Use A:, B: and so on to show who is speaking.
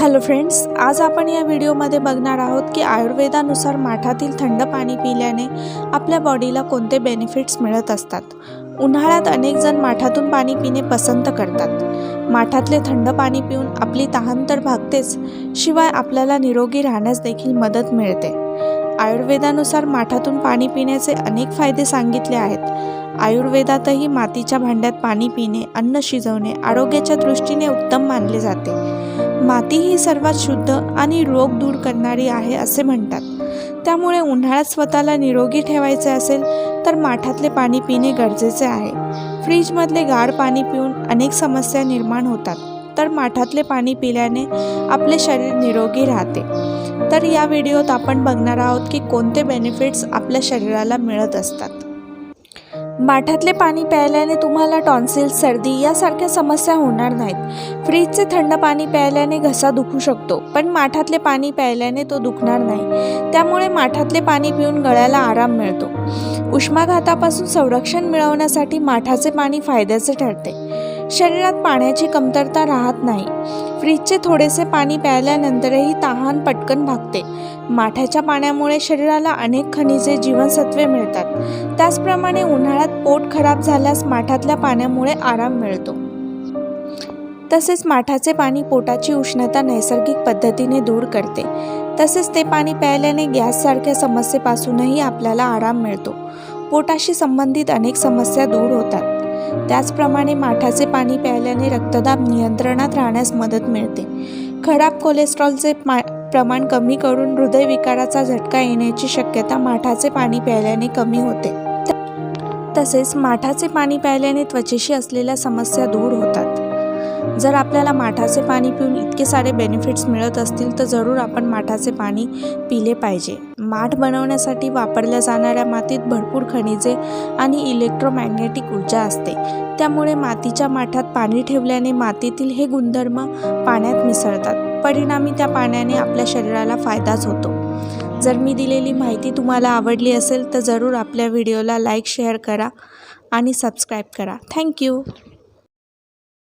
A: Hello friends आज आपण या व्हिडिओमध्ये बघणार आहोत की आयुर्वेदानुसार माठातील थंड पाणी पिल्याने आपल्या बॉडीला कोणते बेनिफिट्स मिळत असतात? उन्हाळ्यात अनेक जण माठातून पाणी पिणे पसंत करतात. माठातले थंड पाणी पिऊन आपली तहान तर भागतेच शिवाय आपल्याला निरोगी राहण्यास देखील मदत मिळते. आयुर्वेदानुसार माठातून पाणी पिण्याचे अनेक फायदे सांगितले आहेत. आयुर्वेदातही मातीच्या भांड्यात पाणी पिणे अन्न शिजवणे आरोग्याच्या दृष्टीने उत्तम मानले जाते. माती ही सर्वात शुद्ध आणि रोग दूर करणारी आहे असे म्हणतात. त्यामुळे उन्हाळ्यात स्वतःला निरोगी ठेवायचे असेल तर माठातले पाणी पिणे गरजेचे आहे. फ्रीजमधले गार पाणी पिऊन अनेक समस्या निर्माण होतात. तर माठातले पाणी पिल्याने आपले शरीर निरोगी राहते. तर या व्हिडिओत आपण बघणार आहोत की कोणते बेनिफिट्स आपल्या शरीराला मिळत असतात. माठातले पाणी प्यायल्याने तुम्हाला टॉन्सिल सर्दी यासारख्या समस्या होणार नाहीत. फ्रीजचे थंड पाणी प्यायल्याने घसा दुखू शकतो पण माठातले पाणी प्यायल्याने तो दुखणार नाही. त्यामुळे माठातले पाणी पिऊन गळ्याला आराम मिळतो. उष्माघातापासून संरक्षण मिळवण्यासाठी माठाचे पाणी फायद्याचे ठरते. शरीरात पाण्याची कमतरता राहत नाही. फ्रीजचे थोडेसे पाणी प्यायल्यानंतरही तहान पटकन भागते. माठाच्या पाण्यामुळे शरीराला अनेक खनिजे जीवनसत्वे मिळतात. त्याचप्रमाणे उन्हाळ्यात पोट खराब झाल्यास माठातल्या पाण्यामुळे आराम मिळतो. तसेच माठाचे पाणी पोटाची उष्णता नैसर्गिक पद्धतीने दूर करते. तसेच ते पाणी प्यायल्याने गॅससारख्या समस्येपासूनही आपल्याला आराम मिळतो. पोटाशी संबंधित अनेक समस्या दूर होतात. त्याचप्रमाणे माठाचे पाणी प्यायल्याने रक्तदाब नियंत्रणात राहण्यास मदत मिळते. खराब कोलेस्ट्रॉलचे मा प्रमाण कमी करून हृदयविकाराचा झटका येण्याची शक्यता माठाचे पाणी प्यायल्याने कमी होते. तसेच माठाचे पाणी प्यायल्याने त्वचेशी असलेल्या समस्या दूर होतात. जर आपल्याला माठाचे पाणी पिऊन इतके सारे बेनिफिट्स मिळत असतील तर जरूर आपण माठाचे पाणी पिले पाहिजे. माठ बनवण्यासाठी वापरल्या जाणाऱ्या मातीत भरपूर खनिजे आणि इलेक्ट्रोमॅग्नेटिक ऊर्जा असते. त्यामुळे मातीच्या माठात पाणी ठेवल्याने मातीतील हे गुणधर्म पाण्यात मिसळतात. परिणामी त्या पाण्याने आपल्या शरीराला फायदाच होतो. जर मी दिलेली माहिती तुम्हाला आवडली असेल तर जरूर आपल्या व्हिडिओला लाईक शेअर करा आणि सबस्क्राईब करा. थँक्यू